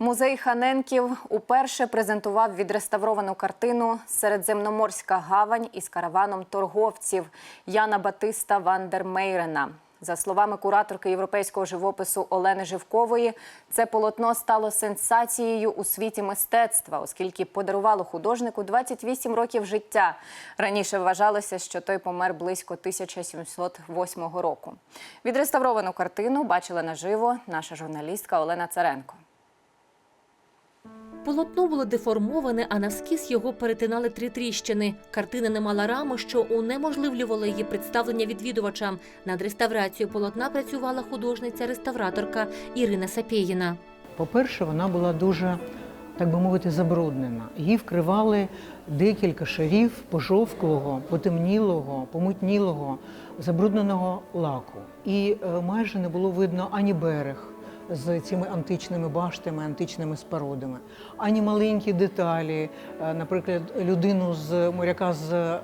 Музей Ханенків уперше презентував відреставровану картину Середземноморська гавань із караваном торговців Яна Батиста Вандермейрена. За словами кураторки європейського живопису Олени Живкової, це полотно стало сенсацією у світі мистецтва, оскільки подарувало художнику 28 років життя. Раніше вважалося, що той помер близько 1708 року. Відреставровану картину бачила наживо наша журналістка Олена Царенко. Полотно було деформоване, а навскіз його перетинали три тріщини. Картина не мала рами, що унеможливлювало її представлення відвідувачам. Над реставрацією полотна працювала художниця-реставраторка Ірина Сапєїна. По-перше, вона була дуже, так би мовити, забруднена. Її вкривали декілька шарів пожовклого, потемнілого, помутнілого, забрудненого лаку. І е, майже не було видно ані берег з цими античними баштами, античними спорудами, ані маленькі деталі, е, наприклад, людину з моряка з е,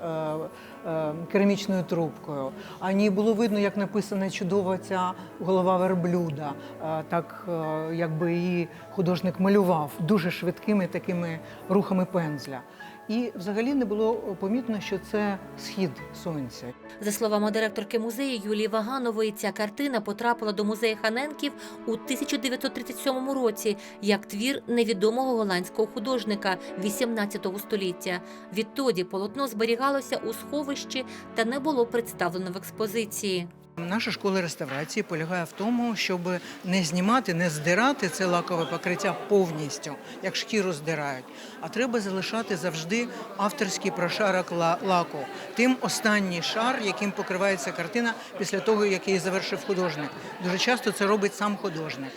керамічною трубкою. Ані було видно, як написана чудова ця голова верблюда, е, так е, якби її художник малював дуже швидкими такими рухами пензля. І взагалі не було помітно, що це схід сонця. За словами директорки музею Юлії Ваганової, ця картина потрапила до музею Ханенків у 1937 році як твір невідомого голландського художника 18 століття. Відтоді полотно зберігалося у сховищі та не було представлено в експозиції. Наша школа реставрації полягає в тому, щоб не знімати, не здирати це лакове покриття повністю, як шкіру здирають, а треба залишати завжди авторський прошарок лаку. Тим останній шар, яким покривається картина після того, як її завершив художник. Дуже часто це робить сам художник.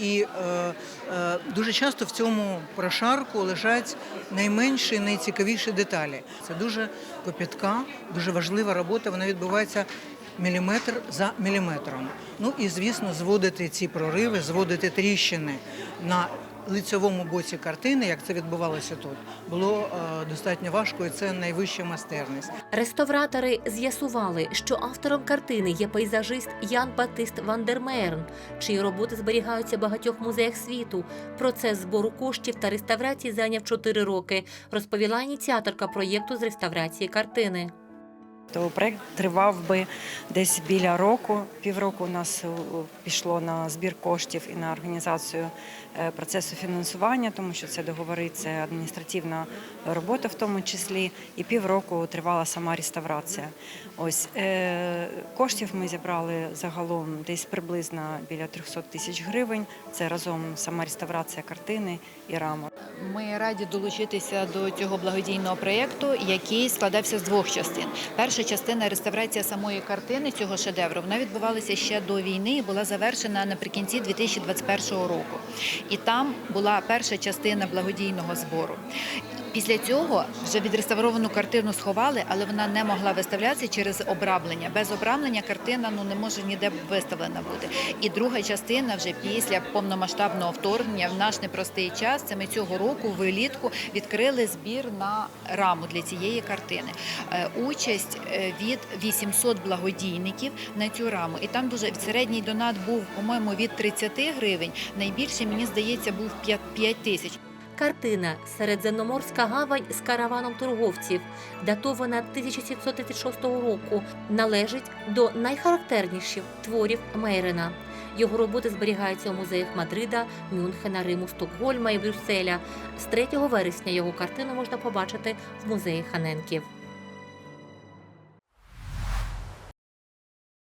І е, е, дуже часто в цьому прошарку лежать найменші, найцікавіші деталі. Це дуже копітка, дуже важлива робота. Вона відбувається міліметр за міліметром. Ну і звісно, зводити ці прориви, зводити тріщини на лицьовому боці картини, як це відбувалося тут, було е, достатньо важко, і це найвища майстерність. Реставратори з'ясували, що автором картини є пейзажист Ян Батист Вандермеерн, чиї роботи зберігаються в багатьох музеях світу. Процес збору коштів та реставрації зайняв 4 роки, розповіла ініціаторка проєкту з реставрації картини. То проект тривав би десь біля року. Півроку у нас е, пішло на збір коштів і на організацію е, процесу фінансування, тому що це договори, це адміністративна робота в тому числі. І півроку тривала сама реставрація. Ось е, коштів ми зібрали загалом десь приблизно біля 300 тисяч гривень. Це разом сама реставрація картини і рамок. Ми раді долучитися до цього благодійного проєкту, який складався з двох частин. Перша частина реставрація самої картини цього шедевру. Вона відбувалася ще до війни і була завершена наприкінці 2021 року. І там була перша частина благодійного збору. Після цього вже відреставровану картину сховали, але вона не могла виставлятися через обраблення. Без обраблення картина ну не може ніде виставлена бути. І друга частина вже після повномасштабного вторгнення в наш непростий час. Це ми цього року влітку відкрили збір на раму для цієї картини. Е, Участь е, від 800 благодійників на цю раму. І там дуже середній донат був, по-моєму, від 30 гривень. Найбільше мені здається був 5 тисяч. Картина Середземноморська гавань з караваном торговців, датована 1736 року, належить до найхарактерніших творів Мейрена. Його роботи зберігаються у музеях Мадрида, Мюнхена, Риму, Стокгольма і Брюсселя. З 3 вересня його картину можна побачити в музеї Ханенків.